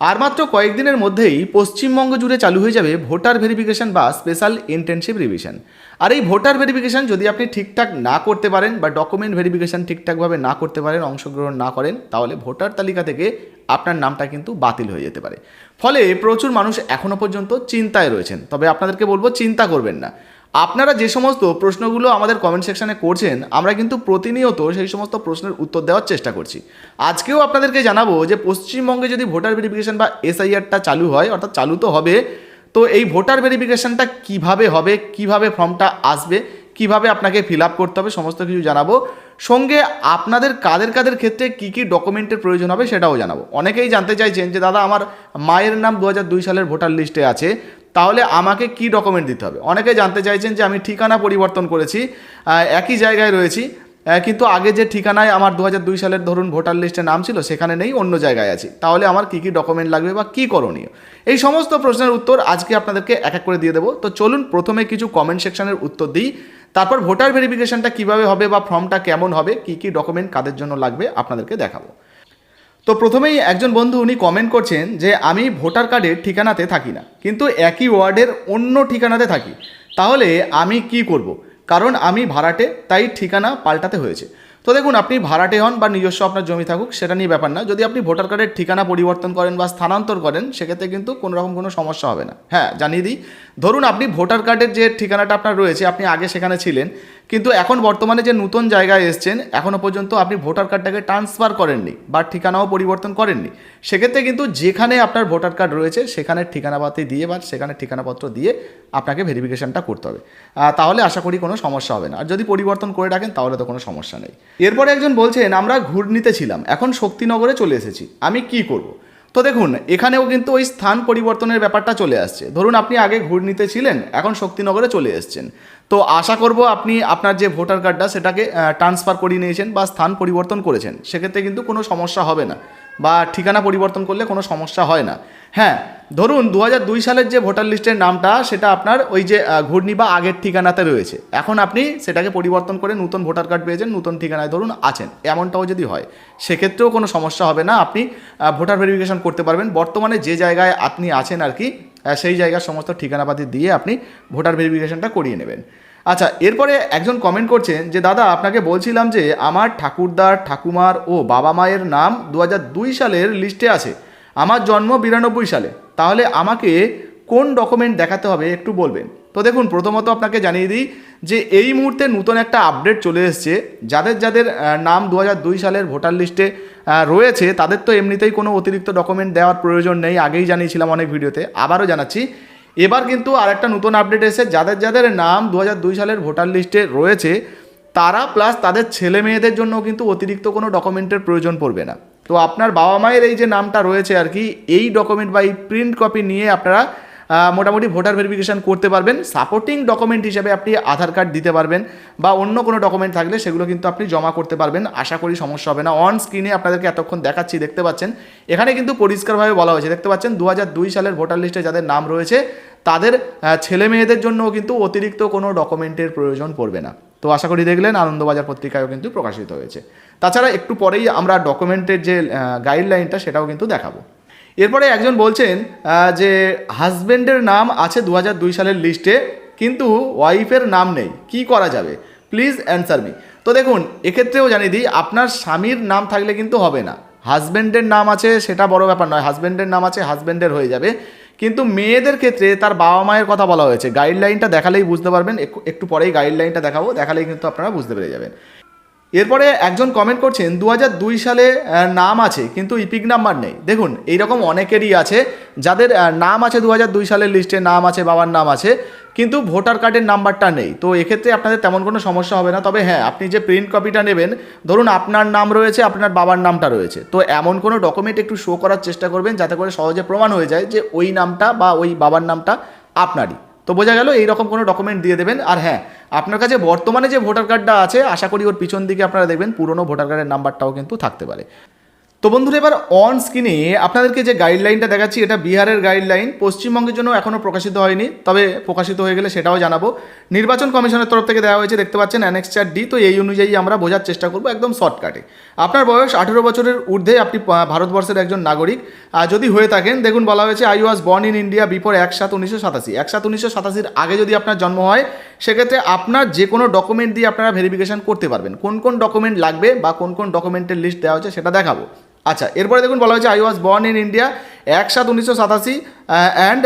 আর মাত্র কয়েকদিনের মধ্যেই পশ্চিমবঙ্গ জুড়ে চালু হয়ে যাবে ভোটার ভেরিফিকেশন বা স্পেশাল ইন্টেনসিভ রিভিশন। আর এই ভোটার ভেরিফিকেশন যদি আপনি ঠিকঠাক না করতে পারেন বা ডকুমেন্ট ভেরিফিকেশন ঠিকঠাকভাবে না করতে পারেন, অংশগ্রহণ না করেন, তাহলে ভোটার তালিকা থেকে আপনার নামটা কিন্তু বাতিল হয়ে যেতে পারে। ফলে প্রচুর মানুষ এখনও পর্যন্ত চিন্তায় রয়েছেন। তবে আপনাদেরকে বলব, চিন্তা করবেন না। আপনারা যে সমস্ত প্রশ্নগুলো আমাদের কমেন্ট সেকশানে করছেন, আমরা কিন্তু প্রতিনিয়ত সেই সমস্ত প্রশ্নের উত্তর দেওয়ার চেষ্টা করছি। আজকেও আপনাদেরকে জানাব যে, পশ্চিমবঙ্গে যদি ভোটার ভেরিফিকেশন বা এসআইআরটা চালু হয়, অর্থাৎ চালু তো হবে, তো এই ভোটার ভেরিফিকেশনটা কীভাবে হবে, কীভাবে ফর্মটা আসবে, কীভাবে আপনাকে ফিল আপ করতে হবে, সমস্ত কিছু জানাব। সঙ্গে আপনাদের কাদের কাদের ক্ষেত্রে কী কী ডকুমেন্টের প্রয়োজন হবে সেটাও জানাব। অনেকেই জানতে চাইছেন যে, দাদা, আমার মায়ের নাম দু সালের ভোটার লিস্টে আছে তাহলে আমাকে কি ডকুমেন্ট দিতে হবে? অনেকে জানতে চাইছেন যে আমি ঠিকানা পরিবর্তন করেছি একই জায়গায় রয়েছি কিন্তু আগে যে ঠিকানায় আমার দু সালের ধরুন ভোটার লিস্টে নাম ছিল, সেখানে নেই, অন্য জায়গায় আছি। তাহলে আমার কী কী ডকুমেন্ট লাগবে বা কী করণীয়? এই সমস্ত প্রশ্নের উত্তর আজকে আপনাদেরকে এক এক করে দিয়ে দেবো। তো চলুন প্রথমে কিছু কমেন্ট সেকশনের উত্তর দিই। তারপর ভোটার ভেরিফিকেশনটা কীভাবে হবে বা ফর্মটা কেমন হবে, কী কী ডকুমেন্ট কাদের জন্য লাগবে আপনাদেরকে দেখাবো। তো প্রথমেই একজন বন্ধু উনি কমেন্ট করছেন যে, আমি ভোটার কার্ডের ঠিকানাতে থাকি না, কিন্তু একই ওয়ার্ডের অন্য ঠিকানাতে থাকি। তাহলে আমি কি করব? কারণ আমি ভাড়াটে, তাই ঠিকানা পাল্টাতে হয়েছে। তো দেখুন, আপনি ভাড়াটে হন বা নিজস্ব আপনার জমি থাকুক, সেটা নিয়ে ব্যাপার না। যদি আপনি ভোটার কার্ডের ঠিকানা পরিবর্তন করেন বা স্থানান্তর করেন, সেক্ষেত্রে কিন্তু কোনো রকম কোনো সমস্যা হবে না। হ্যাঁ জানিয়ে দিই। ধরুন, আপনি ভোটার কার্ডের যে ঠিকানাটা আপনার রয়েছে, আপনি আগে সেখানে ছিলেন কিন্তু এখন বর্তমানে যে নতুন জায়গায় এসছেন এখনও পর্যন্ত আপনি ভোটার কার্ডটাকে ট্রান্সফার করেননি বা ঠিকানাও পরিবর্তন করেননি। সেক্ষেত্রে কিন্তু যেখানে আপনার ভোটার কার্ড রয়েছে, সেখানে ঠিকানাপাতি দিয়ে বা সেখানে ঠিকানাপত্র দিয়ে আপনাকে ভেরিফিকেশনটা করতে হবে। তাহলে আশা করি কোনো সমস্যা হবে না। আর যদি পরিবর্তন করে রাখেন, তাহলে তো কোনো সমস্যা নেই। এরপরে একজন বলছেন, আমরা ঘূর্ণিতে ছিলাম, এখন শক্তিনগরে চলে এসেছি, আমি কি করব? তো দেখুন, এখানেও কিন্তু ওই স্থান পরিবর্তনের ব্যাপারটা চলে আসছে। ধরুন, আপনি আগে ঘূর্ণিতে ছিলেন, এখন শক্তিনগরে চলে এসেছেন। তো আশা করব আপনি আপনার যে ভোটার কার্ডটা সেটাকে ট্রান্সফার করিয়ে নিয়েছেন বা স্থান পরিবর্তন করেছেন, সেক্ষেত্রে কিন্তু কোনো সমস্যা হবে না। বা ঠিকানা পরিবর্তন করলে কোনো সমস্যা হয় না। হ্যাঁ ধরুন দু দুই সালের যে ভোটার লিস্টের নামটা, সেটা আপনার ওই যে ঘূর্ণি বা আগের ঠিকানাতে রয়েছে। এখন আপনি সেটাকে পরিবর্তন করে নতুন ভোটার কার্ড পেয়েছেন, নতুন ঠিকানায় ধরুন আছেন। এমনটাও যদি হয়, সেক্ষেত্রেও কোনো সমস্যা হবে না। আপনি ভোটার ভেরিফিকেশন করতে পারবেন। বর্তমানে যে জায়গায় আপনি আছেন আর কি সেই জায়গার সমস্ত ঠিকানাপাতি দিয়ে আপনি ভোটার ভেরিফিকেশনটা করিয়ে নেবেন। আচ্ছা এরপরে একজন কমেন্ট করছেন যে, দাদা, আপনাকে বলছিলাম যে, আমার ঠাকুরদার ঠাকুমার ও বাবা মায়ের নাম দু দুই সালের লিস্টে আছে। আমার জন্ম বিরানব্বই সালে। তাহলে আমাকে কোন ডকুমেন্ট দেখাতে হবে একটু বলবেন? তো দেখুন, প্রথমত আপনাকে জানিয়ে দিই যে, এই মুহূর্তে নতুন একটা আপডেট চলে এসছে। যাদের যাদের নাম দু দুই সালের ভোটার লিস্টে রয়েছে, তাদের তো এমনিতেই কোনো অতিরিক্ত ডকুমেন্ট দেওয়ার প্রয়োজন নেই। আগেই জানিয়েছিলাম অনেক ভিডিওতে আবারও জানাচ্ছি এবার কিন্তু আরেকটা নতুন আপডেট এসে যাদের যাদের নাম দু সালের ভোটার লিস্টে রয়েছে, তারা প্লাস তাদের ছেলে মেয়েদের জন্য কিন্তু অতিরিক্ত কোনো ডকুমেন্টের প্রয়োজন পড়বে না। তো আপনার বাবা মায়ের এই যে নামটা রয়েছে আর কি, এই ডকুমেন্ট বা এই প্রিন্ট কপি নিয়ে আপনারা মোটামুটি ভোটার ভেরিফিকেশন করতে পারবেন। সাপোর্টিং ডকুমেন্ট হিসেবে আপনি আধার কার্ড দিতে পারবেন বা অন্য কোনো ডকুমেন্ট থাকলে সেগুলো কিন্তু আপনি জমা করতে পারবেন। আশা করি সমস্যা হবে না। অন স্ক্রিনে আপনাদেরকে এতক্ষণ দেখাচ্ছি, দেখতে পাচ্ছেন। এখানে কিন্তু পরিষ্কারভাবে বলা হয়েছে, দেখতে পাচ্ছেন? দু সালের ভোটার লিস্টে যাদের নাম রয়েছে, তাদের ছেলে মেয়েদের জন্য কিন্তু অতিরিক্ত কোনো ডকুমেন্টের প্রয়োজন পড়বে না। তো আশা করি দেখলেন, আনন্দবাজার পত্রিকায়ও কিন্তু প্রকাশিত হয়েছে। তাছাড়া একটু পরেই আমরা ডকুমেন্টের যে গাইডলাইনটা সেটাও কিন্তু দেখাবো। এরপরে একজন বলছেন যে হাজব্যান্ডের নাম আছে দু দুই সালের লিস্টে, কিন্তু ওয়াইফের নাম নেই। কি করা যাবে? প্লিজ অ্যান্সার মি তো দেখুন, এক্ষেত্রেও জানিয়ে দিই, আপনার স্বামীর নাম থাকলে কিন্তু হবে না। হাজব্যান্ডের নাম আছে, সেটা বড় ব্যাপার নয়। হাজব্যান্ডের নাম আছে হাজব্যান্ডের হয়ে যাবে। কিন্তু মেয়েদের ক্ষেত্রে তার বাবা মায়ের কথা বলা হয়েছে। গাইডলাইনটা দেখালেই বুঝতে পারবেন। একটু- একটু পরেই গাইডলাইনটা দেখাবো। দেখালেই কিন্তু আপনারা বুঝতে পেরে যাবেন। এরপরে একজন কমেন্ট করছেন দু দুই সালে নাম আছে, কিন্তু ইপিক নাম্বার নেই। দেখুন, এইরকম অনেকেরই আছে, যাদের নাম আছে দু দুই সালের লিস্টে নাম আছে, বাবার নাম আছে, কিন্তু ভোটার কার্ডের নাম্বারটা নেই। তো এক্ষেত্রে আপনাদের তেমন কোনো সমস্যা হবে না, তবে হ্যাঁ আপনি যে প্রিন্ট কপিটা নেবেন, ধরুন আপনার নাম রয়েছে, আপনার বাবার নামটা রয়েছে। তো এমন কোনো ডকুমেন্ট একটু শো করার চেষ্টা করবেন, যাতে করে সহজে প্রমাণ হয়ে যায় যে ওই নামটা বা ওই বাবার নামটা আপনারই। তো বোঝা গেল এইরকম কোনো ডকুমেন্ট দিয়ে দেবেন। আর হ্যাঁ আপনার কাছে বর্তমানে যে ভোটার কার্ডটা আছে, আশা করি ওর পিছন দিকে আপনারা দেখবেন, পুরনো ভোটার কার্ডের নাম্বারটাও কিন্তু থাকতে পারে। তো বন্ধুরা, এবার অন স্ক্রিনে আপনাদেরকে যে গাইডলাইনটা দেখাচ্ছি, এটা বিহারের গাইডলাইন পশ্চিমবঙ্গের জন্য এখনও প্রকাশিত হয়নি, তবে প্রকাশিত হয়ে গেলে সেটাও জানাব। নির্বাচন কমিশনের তরফ থেকে দেওয়া হয়েছে, দেখতে পাচ্ছেন অ্যানেক্সচার ডি তো এই অনুযায়ী আমরা বোঝার চেষ্টা করব একদম শর্টকাটে আপনার বয়স আঠেরো বছরের ঊর্ধ্বে, আপনি ভারতবর্ষের একজন নাগরিক। আর যদি হয়ে থাকেন, দেখুন, বলা হয়েছে I was born in India before এক সাত উনিশশো সাতাশি। এক সাত উনিশশো সাতাশির আগে যদি আপনার জন্ম হয়, সেক্ষেত্রে আপনার যে কোনো ডকুমেন্ট দিয়ে আপনারা ভেরিফিকেশন করতে পারবেন। কোন কোন ডকুমেন্ট লাগবে বা কোন কোন ডকুমেন্টের লিস্ট দেওয়া হয়েছে সেটা দেখাবো। আচ্ছা এরপরে দেখুন বলা হয়েছে I was born in India এক সাত উনিশশো সাতাশি অ্যান্ড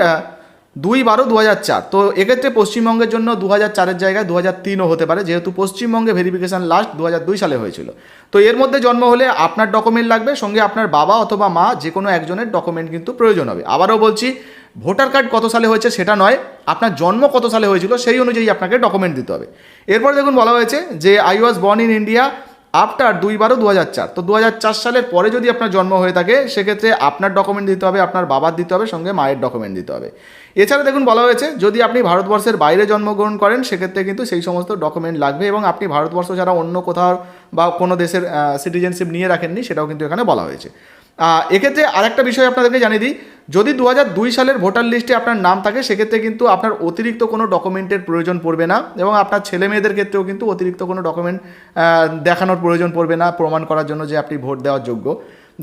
দুই বারো দু হাজার চার। তো এক্ষেত্রে পশ্চিমবঙ্গের জন্য দু হাজার চারের জায়গায় দু হাজার তিনও হতে পারে, যেহেতু পশ্চিমবঙ্গে ভেরিফিকেশন লাস্ট দু হাজার দুই সালে হয়েছিল। তো এর মধ্যে জন্ম হলে আপনার ডকুমেন্ট লাগবে, সঙ্গে আপনার বাবা অথবা মা যে কোনো একজনের ডকুমেন্ট কিন্তু প্রয়োজন হবে। আবারও বলছি ভোটার কার্ড কত সালে হয়েছে সেটা নয়, আপনার জন্ম কত সালে হয়েছিল সেই অনুযায়ী আপনাকে ডকুমেন্ট দিতে হবে। এরপর দেখুন বলা হয়েছে যে I was born in India after দুই বারো দু হাজার চার। তো দু হাজার চার সালের পরে যদি আপনার জন্ম হয়ে থাকে, সেক্ষেত্রে আপনার ডকুমেন্ট দিতে হবে, আপনার বাবার দিতে হবে, সঙ্গে মায়ের ডকুমেন্ট দিতে হবে। এছাড়া দেখুন, বলা হয়েছে, যদি আপনি ভারতবর্ষের বাইরে জন্মগ্রহণ করেন, সেক্ষেত্রে কিন্তু সেই সমস্ত ডকুমেন্ট লাগবে এবং আপনি ভারতবর্ষ ছাড়া অন্য কোথাও বা কোনো দেশের সিটিজেনশিপ নিয়ে রাখেননি, সেটাও কিন্তু এখানে বলা হয়েছে। এক্ষেত্রে আরেকটা বিষয় আপনাদেরকে জানিয়ে দিই। যদি দু সালের ভোটার লিস্টে আপনার নাম থাকে, সেক্ষেত্রে কিন্তু আপনার অতিরিক্ত কোনো ডকুমেন্টের প্রয়োজন পড়বে না এবং আপনার ছেলে মেয়েদের ক্ষেত্রেও কিন্তু অতিরিক্ত কোনো ডকুমেন্ট দেখানোর প্রয়োজন পড়বে না প্রমাণ করার জন্য যে আপনি ভোট দেওয়ার যোগ্য।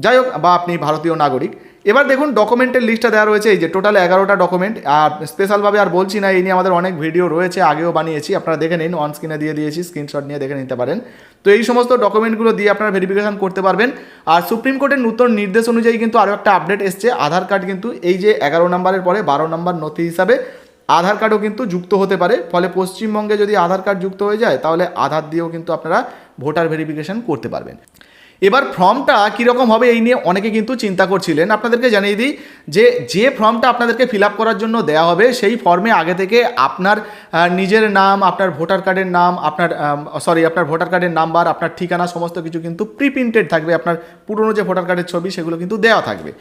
যাই হোক, বা আপনি ভারতীয় নাগরিক। এবার দেখুন ডকুমেন্টের লিস্টটা দেওয়া রয়েছে, এই যে টোটাল এগারোটা ডকুমেন্ট আর স্পেশালভাবে আর বলছি না, এই নিয়ে আমাদের অনেক ভিডিও রয়েছে, আগেও বানিয়েছি, আপনারা দেখে নিন অন স্ক্রিনে দিয়ে দিয়েছি স্ক্রিনশট নিয়ে দেখে নিতে পারেন। তো এই সমস্ত ডকুমেন্টগুলো দিয়ে আপনারা ভেরিফিকেশন করতে পারবেন। আর সুপ্রিম কোর্টের নতুন নির্দেশ অনুযায়ী কিন্তু আরও একটা আপডেট এসছে, আধার কার্ড কিন্তু এই যে এগারো নম্বরের পরে বারো নম্বর নথি হিসাবে আধার কার্ডও কিন্তু যুক্ত হতে পারে, ফলে পশ্চিমবঙ্গে যদি আধার কার্ড যুক্ত হয়ে যায়, তাহলে আধার দিয়েও কিন্তু আপনারা ভোটার ভেরিফিকেশন করতে পারবেন। এবার ফর্মটা কীরকম হবে এই নিয়ে অনেকে কিন্তু চিন্তা করছিলেন। আপনাদেরকে জানিয়ে দিই যে যে ফর্মটা আপনাদেরকে ফিল আপ করার জন্য দেওয়া হবে, সেই ফর্মে আগে থেকে আপনার নিজের নাম, আপনার ভোটার কার্ডের নাম, আপনার সরি আপনার ভোটার কার্ডের নাম্বার আপনার ঠিকানা, সমস্ত কিছু কিন্তু প্রিপ্রিন্টেড থাকবে। আপনার পুরনো যে ভোটার কার্ডের ছবি, সেগুলো কিন্তু দেওয়া থাকবে।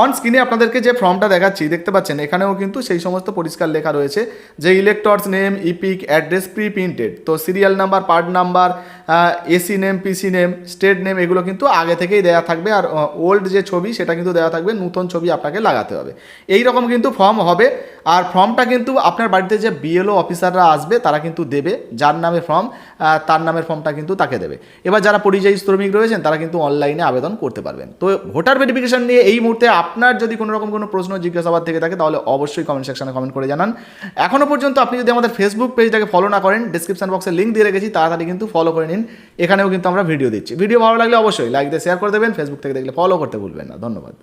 অন স্ক্রিনে আপনাদেরকে যে ফর্মটা দেখাচ্ছি, দেখতে পাচ্ছেন, এখানেও কিন্তু সেই সমস্ত পরিষ্কার লেখা রয়েছে যে electors name EPIC address pre printed তো serial number part number AC name PC name state name এগুলো কিন্তু আগে থেকেই দেওয়া থাকবে আর ওল্ড যে ছবি সেটা কিন্তু দেওয়া থাকবে, নতুন ছবি আপনাকে লাগাতে হবে। এই রকম কিন্তু ফর্ম হবে আর ফর্মটা কিন্তু আপনার বাড়িতে যে বিএলও অফিসাররা আসবে তারা কিন্তু দেবে, যার নামে ফর্ম তার নামের ফর্মটা কিন্তু তাকে দেবে। এবার যারা পরিযায়ী শ্রমিক রয়েছেন তারা কিন্তু অনলাইনে আবেদন করতে পারবেন। তো ভোটার ভেরিফিকেশন নিয়ে এই মুহূর্তে আপনার যদি কোনো রকম কোনো প্রশ্ন জিজ্ঞাসাবাদ থেকে থাকে তাহলে অবশ্যই কমেন্ট সেকশনে কমেন্ট করে জানান। এখনও পর্যন্ত আপনি যদি আমাদের ফেসবুক পেজটাকে ফলো না করেন ডিসক্রিপশন বক্সে লিঙ্ক দিয়ে রেখেছি, তাড়াতাড়ি কিন্তু ফলো করে নিন। এখানেও কিন্তু আমরা ভিডিও দিচ্ছি। ভিডিও ভালো লাগলে অবশ্যই লাইক দিয়ে শেয়ার করে দেবেন ফেসবুক থেকে দেখলে ফলো করতে ভুলবেন না। ধন্যবাদ।